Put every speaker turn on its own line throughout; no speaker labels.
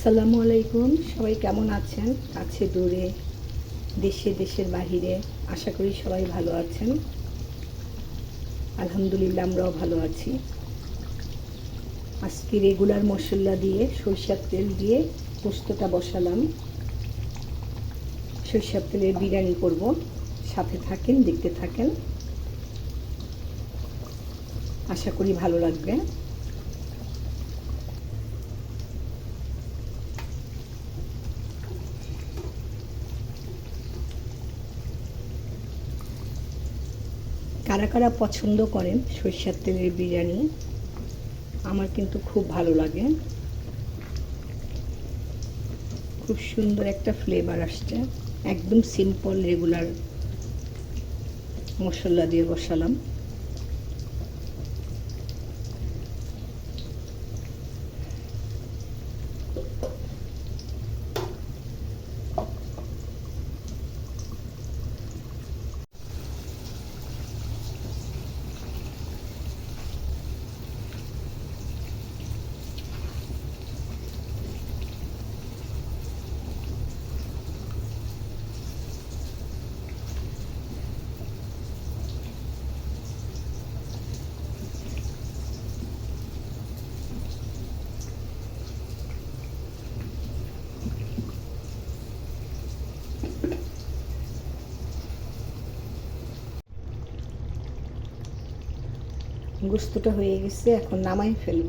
আসসালামু আলাইকুম। সবাই কেমন আছেন? কাছে, দূরে, দেশে, দেশের বাহিরে আশা করি সবাই ভালো আছেন। আলহামদুলিল্লাহ, আমরাও ভালো আছি। আজকে রেগুলার মশলা দিয়ে, সরিষার তেল দিয়ে পোস্তটা বসালাম। সরিষার তেলের বিরিয়ানি করব। সাথে থাকেন, দেখতে থাকেন। আশা করি ভালো লাগবে। কারা কারা পছন্দ করেন সরিষার তেলের বিরিয়ানি? আমার কিন্তু খুব ভালো লাগে। খুব সুন্দর একটা ফ্লেভার আসছে। একদম সিম্পল রেগুলার মশলা দিয়ে বসালাম। গোস্তটা হয়ে গেছে এখন নামাই ফেলব।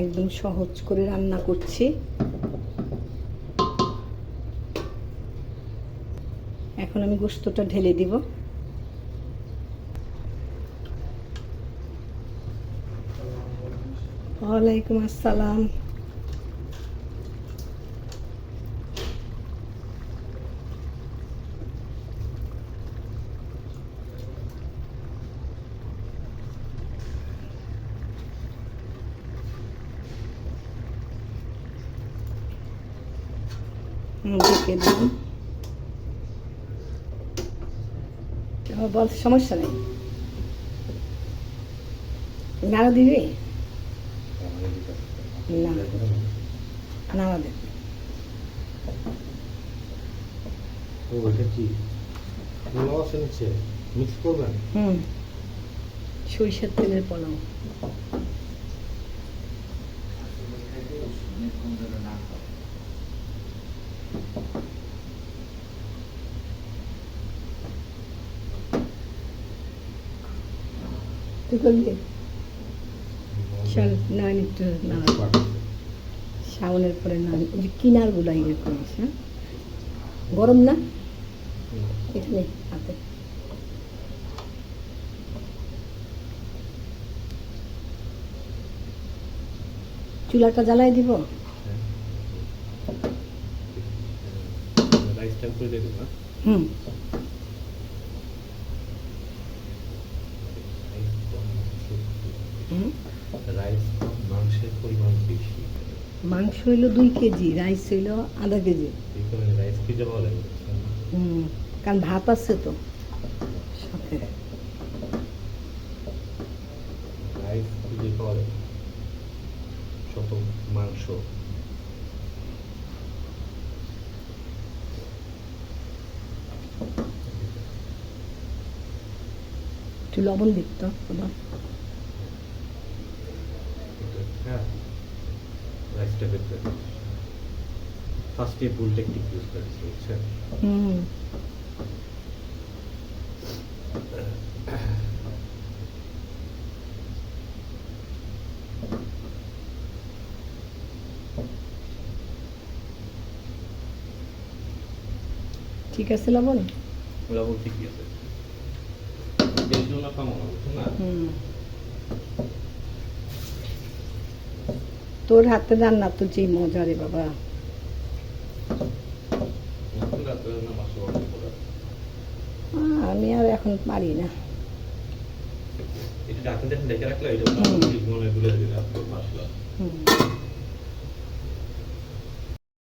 একদম সহজ করে রান্না করছি। এখন আমি গোস্তটা ঢেলে দিব। ওয়ালাইকুম আসসালাম। ঢেকে দিন বল সমস্যা নেই। নাড়া দিবি? না। নাড়া দেবে
ও এটা কি? পোলাও আছে মিক্স করবেন?
হুম। সরিষার তেলের পোলাও। তুই করবি চল না একটু না শ্রাবণের পরে না ওই যে কিনারগুলো ইয়ে করিস হ্যাঁ? গরম না? এটা নেই হাতে। চুলাটা জ্বালাই দিব?
দেবো
হুম হুম
রাইস মাংসের পরিমাণ বেশি।
মাংস হইল দুই কেজি রাইস হইল আধা কেজি।
রাইস ভালো লাগে
হুম কারণ ভাত আছে তো। সাথে।
রাইস পিজা পাওয়া শত মাংস।
একটু লবণ দিত বাবা
হ্যাঁ। রাইসটা বের করে ফার্স্টে ভুল টেকনিক ইউজ করেছি বুঝছেন
হুম। ঠিক আছে লবণ?
লবণ ঠিকই আছে। বেশি না কম না?
হুম। তোর হাতে রান্না তো যে মজা রে বাবা। আমি আর এখন পারি না।
এটা ডাক্তার দেখে দেখে রাখলে এটা
হুম।
মনে